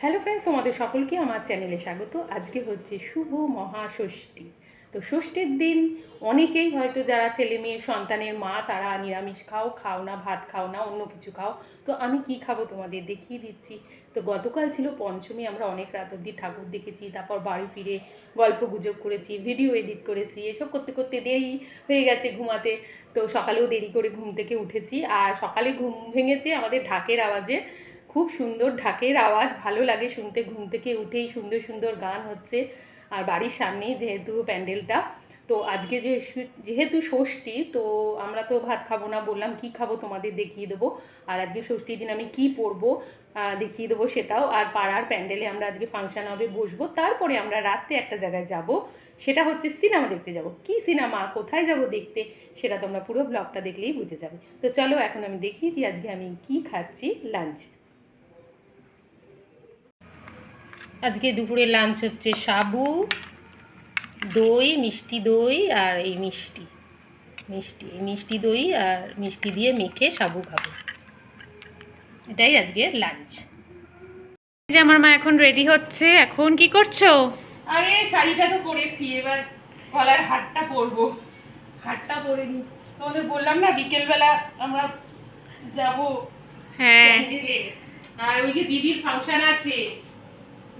Hello friends তোমাদের সকলকে আমার চ্যানেলে স্বাগত। আজকে হচ্ছে শুভ মহাষষ্ঠী। তো ষষ্ঠীর দিন অনেকেই হয়তো যারা ছেলে মেয়ে, সন্তানের মা, তারা নিরামিষ খাও খাও না, ভাত খাও না, অন্য কিছু খাও। তো আমি কি খাব তোমাদের দেখিয়ে দিচ্ছি। তো গতকাল ছিল পঞ্চমী, আমরা অনেক রাত অবধি ঠাকুর দেখেছি, তারপর বাড়ি ফিরে গল্প গুজব করেছি ভিডিও এডিট করেছি, এসব করতে করতে দেরি হয়ে গেছে ঘুমাতে। তো সকালেও দেরি করে ঘুম থেকে উঠেছি, আর সকালে ঘুম ভেঙেছে আমাদের ঢাকের আওয়াজে। খুব সুন্দর ঢাকের আওয়াজ, ভালো লাগে শুনতে। ঘুম থেকে উঠেই সুন্দর সুন্দর গান হচ্ছে আর বাড়ির সামনেই যেহেতু প্যান্ডেলটা। তো আজকে যে যেহেতু ষষ্ঠী, তো আমরা তো ভাত খাব না, বললাম কি খাব তোমাদের দেখিয়ে দেবো। আর আজকে ষষ্ঠীর দিন আমি কি পরবো দেখিয়ে দেবো সেটাও। আর পাড়ার প্যান্ডেলে আমরা আজকে ফাংশন হবে, বসবো। তারপরে আমরা রাত্রে একটা জায়গায় যাব, সেটা হচ্ছে সিনেমা দেখতে যাব। কি সিনেমা, কোথায় যাব দেখতে, সেটা তোমরা পুরো ব্লগটা দেখলেই বুঝে যাবে। তো চলো এখন আমি দেখিয়ে দিই আজকে আমি কি খাচ্ছি, লাঞ্চ। আজকে দুপুরে লাঞ্চ হচ্ছে সাবু দই মিষ্টি দই আর এই মিষ্টি। মিষ্টি এই মিষ্টি দই আর মিষ্টি দিয়ে মেখে সাবু খাব। এটাই আজকে লাঞ্চ যে আমার মা এখন রেডি হচ্ছে এখন কি করছ? আরে শাড়িটা তো পরেছি এবার গলার হারটা পরবো। হারটা পরে নি তোমাদের বললাম না বিকেলবেলা আমরা যাব হ্যাঁ। আর ওই যে দিদির ফাংশন আছে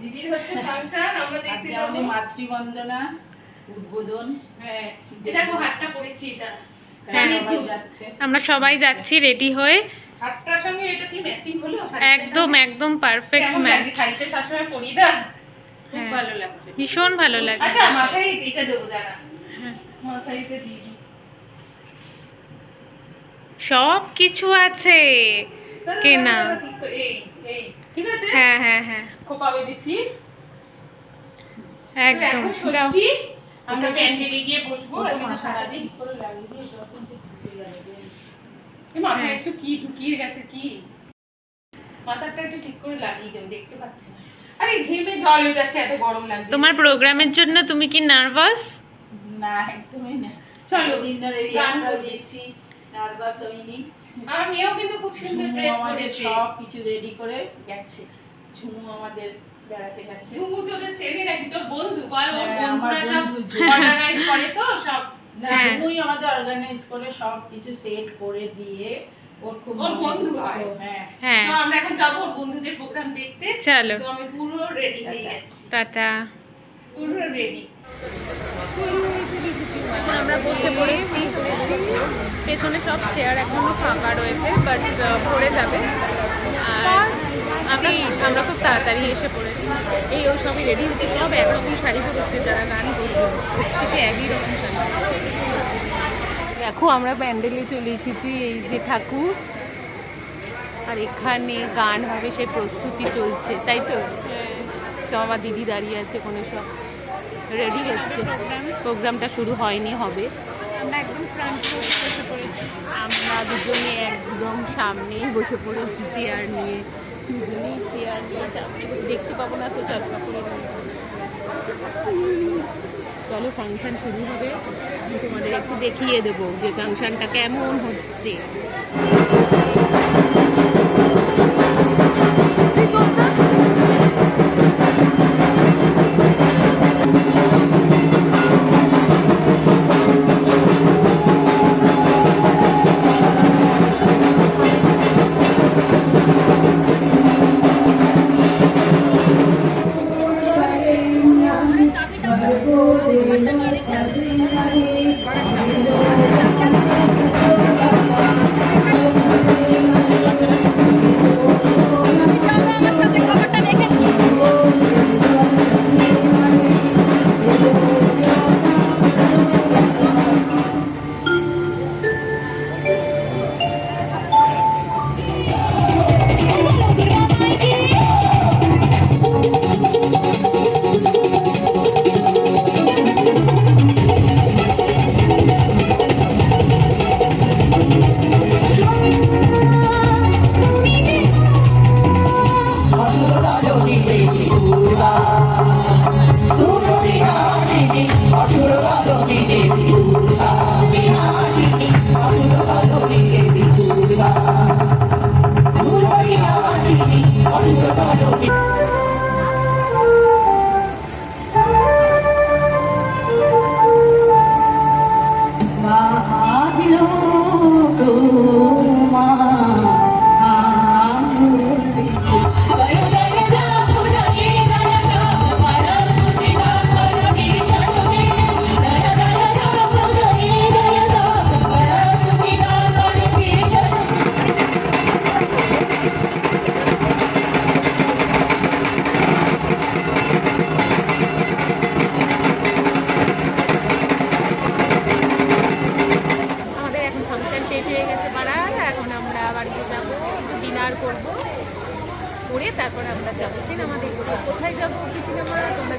দিদির হচ্ছে ফাংশন আমরা যাব আমাদের মাতৃবন্দনা উদ্বোধন। হ্যাঁ এটা তো হারটা পরেছি এটা। সবাই আমরা সবাই যাচ্ছি রেডি হয়ে। হারটার সঙ্গে এটা কি ম্যাচিং হলো? একদম একদম পারফেক্ট ম্যাচ লাগছে? শাড়িতে সবসময় পরি না? খুব। ভালো লাগছে। ভীষণ ভালো লাগে আচ্ছা মাথায় এটা দেবো দাঁড়া। হ্যাঁ। মাথায় এটা দিই। সব কিছু আছে কেনা। এই এই। ঠিক আছে? হ্যাঁ হ্যাঁ হ্যাঁ। খোপা বেঁধেছি। একদম ষষ্ঠী। আমরা প্যান্ডেলে গিয়ে বসবো ওটা আজকে তো সারাদিন করে লাগিয়ে দিয়ে যখন মাথায় হ্যাঁ। একটু কি ঢুকিয়ে গেছে কি? মাথাটা একটু ঠিক করে লাগিয়ে দেন দেখতে পাচ্ছি না আরে ঘেমে জল হয়ে যাচ্ছে এত গরম লাগছে। তোমার প্রোগ্রামের জন্য তুমি কি নার্ভাস? না একদমই না। চলো, দিন ধরে রিহার্সাল করি। নার্ভাস হইনি। আমার মেয়েও কিন্তু খুব সুন্দর ড্রেস আমাদের সব কিছু রেডি করে গেছে। ঝুমু আমাদের বেড়াতে গেছে। ঝুমু তোদের চেনে নাকি? তোর বন্ধু? বল ওর হ্যাঁ, বন্ধুরা সব অর্গানাইজ করে তো সব? না হ্যাঁ। ঝুমুই আমাদের অর্গানাইজ করে সব কিছু সেট করে দিয়ে ওর খুব ওর বন্ধু হয়। হ্যাঁ। হ্যাঁ। তো আমরা এখন যাব ওর বন্ধুদের প্রোগ্রাম দেখতে। চলো। তো আমি পুরো রেডি হয়ে গেছি। টাটা। পুরো রেডি এখন আমরা বসে পড়েছি। পেছনে সব চেয়ার এখনও ফাঁকা রয়েছে বাট ভরে যাবে। আর আমরা আমরা খুব তাড়াতাড়ি এসে পড়েছি। এই ও সবই রেডি হচ্ছে। সব একরকম শাড়ি পরেছে যারা গান করছে একই রকম শাড়ি দেখো আমরা প্যান্ডেলে চলে এসেছি এই যে ঠাকুর। আর এখানে গান হবে সে প্রস্তুতি চলছে তাই তো? সব আমার দিদি দাঁড়িয়ে আছে কোনো সব। রেডি হচ্ছে। প্রোগ্রামটা শুরু হয়নি হবে। আমরা একদম ফ্রন্ট বসে পড়েছি। আমরা দুজনে একদম সামনেই বসে পড়েছি চেয়ার নিয়ে। দুজনেই চেয়ার নিয়ে দেখতে পাবো না তো চটকা করে চলো ফাংশন শুরু হবে। আমি তোমাদের একটু দেখিয়ে দেবো যে ফাংশনটা কেমন হচ্ছে। Thank you. দেখতে কোথায় কি সিনেমা? তোমরা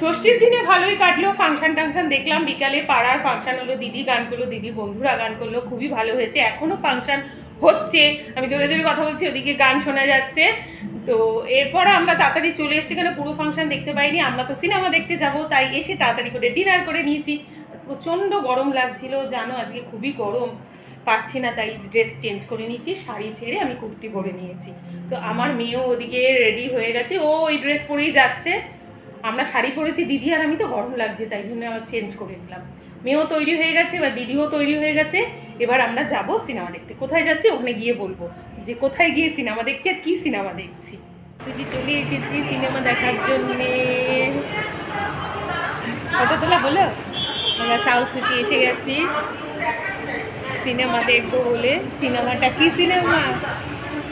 ষষ্ঠীর দিনে ভালোই কাটলো ফাংশন টাংশন দেখলাম। বিকালে পাড়ার ফাংশন হলো দিদি, গান করল দিদি, বন্ধুরা গান করল, খুবই ভালো হয়েছে। এখনও ফাংশন হচ্ছে। আমি জোরে জোরে কথা বলছি, ওদিকে গান শোনা যাচ্ছে। তো এরপর আমরা তাড়াতাড়ি চলে এসেছি। কেন পুরো ফাংশন দেখতে পাইনি। আমরা তো সিনেমা দেখতে যাব, তাই এসে তাড়াতাড়ি করে ডিনার করে নিয়েছি। প্রচণ্ড গরম লাগছিল, জানো আজকে খুবই গরম। পারছি না, তাই ড্রেস চেঞ্জ করে নিয়েছি, শাড়ি ছেড়ে আমি কুর্তি পরে নিয়েছি। তো আমার মেয়েও ওদিকে রেডি হয়ে গেছে, ও ওই ড্রেস পরেই যাচ্ছে। আমরা শাড়ি পরেছি, দিদি আর আমি তো গরম লাগছে, তাই জন্য আমার চেঞ্জ করে নিলাম। মেয়েও তৈরি হয়ে গেছে, এবার দিদিও তৈরি হয়ে গেছে। এবার আমরা যাব সিনেমা দেখতে। কোথায় যাচ্ছি ওখানে গিয়ে বলব। যে কোথায় গিয়ে সিনেমা দেখছি আর কী সিনেমা দেখছি। সিটি চলে এসেছি সিনেমা দেখার জন্যে। কত তোলা বলো? আমরা সাউথ সিটি এসে গেছি। সিনেমা দেখব বলে। সিনেমাটা কি সিনেমা?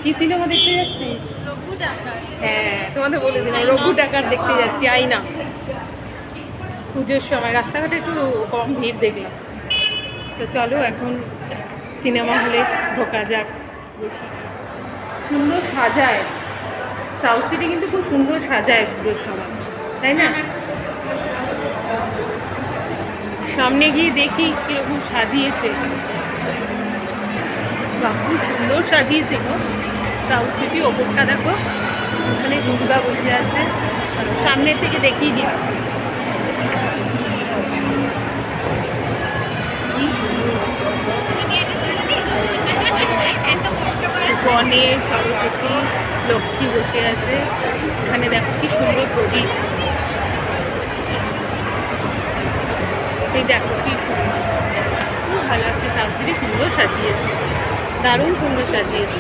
কি সিনেমা দেখতে যাচ্ছিস? হ্যাঁ তোমাদের বলে দিলাম রঘু ডাকার দেখতে যাচ্ছি আইনা পুজোর সময় রাস্তাঘাটে একটু কম ভিড় দেখলাম। তো চলো এখন সিনেমা হলে ঢোকা যাক বেশি। সুন্দর সাজায়। সাউথ সিটি কিন্তু খুব সুন্দর সাজায় পুজোর সময় তাই না? সামনে গিয়ে দেখি কীরকম সাজিয়েছে। বাহ খুব সুন্দর সাজিয়েছে গো সাউথ সিটি ওপরটা দেখো, ওখানে দুর্গা বসে আছে। সামনে থেকে দেখিয়ে দিচ্ছি গণেশ, সরস্বতী, লক্ষ্মী বসে আছে। এখানে দেখো কি সুন্দর প্রদীপ। এই দেখো কি সুন্দর। ভালো সাউথ সিটি সুন্দর সাজিয়েছে। দারুণ সুন্দর সাজিয়েছে।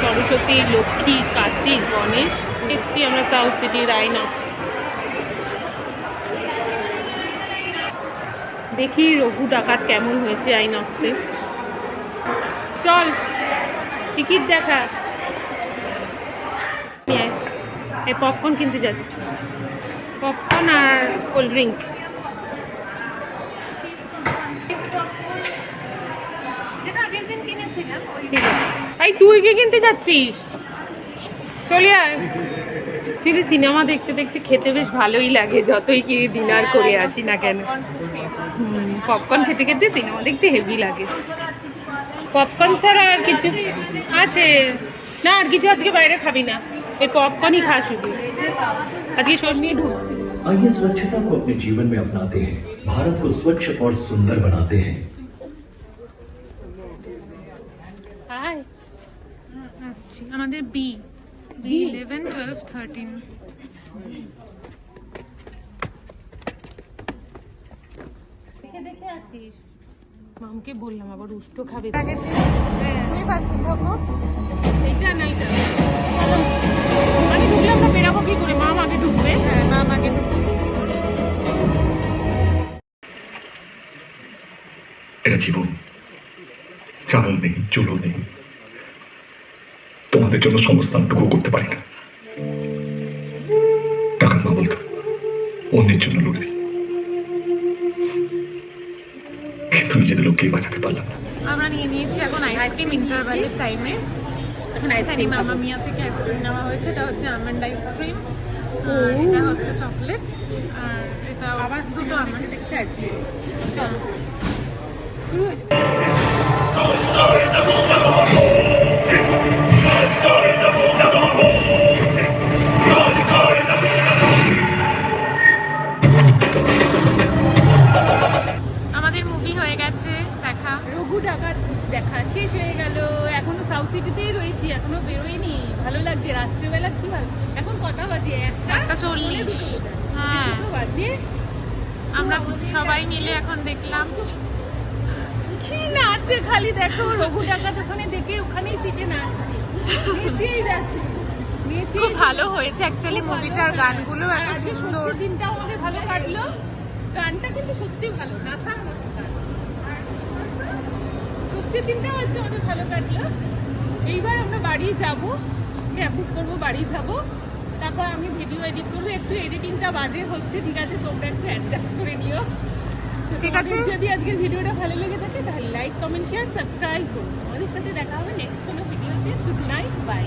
সরস্বতী, লক্ষ্মী, কার্তিক, গণেশ, এসছি আমরা সাউথ সিটির আইনক্স দেখি রঘু ডাকাত কেমন হয়েছে আইনক্সে চল, টিকিট দেখা। এই পপকর্ন কিনতে যাচ্ছি। পপকর্ন আর কোল্ড ড্রিঙ্কস যেটা আগের দিন কিনেছিলাম ওই ঠিক আছে এই তুই কি কিনতে যাচ্ছিস চলে আয় অ্যাকচুয়ালি সিনেমা দেখতে দেখতে খেতে বেশ ভালোই লাগে যতই কি ডিনার করে আসি না কেন পপকর্ন খেতে খেতে সিনেমা দেখতে হেভি লাগে পপকর্ন ছাড়া আর কিছু আছে না আর কিছু আজকে বাইরে খাবি না এই পপকর্নই খা শুধু আজকে সব নিয়ে ঢুকছি आइए स्वच्छता को अपने जीवन में अपनाते हैं भारत को स्वच्छ और सुंदर बनाते हैं আসছি। আমাদের B B eleven twelve thirteen দেখে দেখে আসিস। মামকে বললাম আবার উষ্টো খাবে তুমি ফার্স্ট এইটা না এইটা। আমি ঢুকলাম না বেরাবো কি করে? মাম আগে ঢুকবে। হ্যাঁ মা আমাকে এটা জীবন। চাল নেই চুলো নেই। তোমাদের জন্য সমস্থানটুকু করতে পারি না। টাকার মা বলতো অন্যের জন্য লড়বি কিন্তু নিজেদের লোককেই বাঁচাতে পারলাম না। আমরা নিয়ে নিয়েছি এখন আইসক্রিম ইন্টারভ্যালের টাইমে এখন এখানে আইসক্রিম মামা মিয়া থেকে আইসক্রিম নেওয়া হয়েছে। এটা হচ্ছে আমন্ড আইসক্রিম। আর এটা হচ্ছে চকলেট আর এটা আবার দুটো আমন্ড দেখতে আইসক্রিম। চলো। বাজে আমরা সবাই মিলে এখন দেখলাম। কি নাচে খালি দেখো রঘু ডাকাত ওখানে দেখে ওখানেই সিটে নাচছে। নেচেই যাচ্ছে। খুব ভালো হয়েছে অ্যাকচুয়ালি মুভিটার গানগুলো এত সুন্দর। দিনটাও আমাদের ভালো কাটলো। গানটা কিন্তু সত্যি ভালো মতো ষষ্ঠীর দিনটাও আজকে আমাদের ভালো কাটলো। এইবার আমরা বাড়ি যাব। ক্যাব বুক করব বাড়ি যাব। তারপর আমি ভিডিও এডিট করব একটু এডিটিংটা বাজে হচ্ছে ঠিক আছে? তোমরা একটু অ্যাডজাস্ট করে নিও। ঠিক আছে। যদি আজকের ভিডিওটা ভালো লেগে থাকে তাহলে লাইক কমেন্ট শেয়ার সাবস্ক্রাইব করুন আমাদের সাথে দেখা হবে নেক্সট কোনো ভিডিওতে গুড নাইট বাই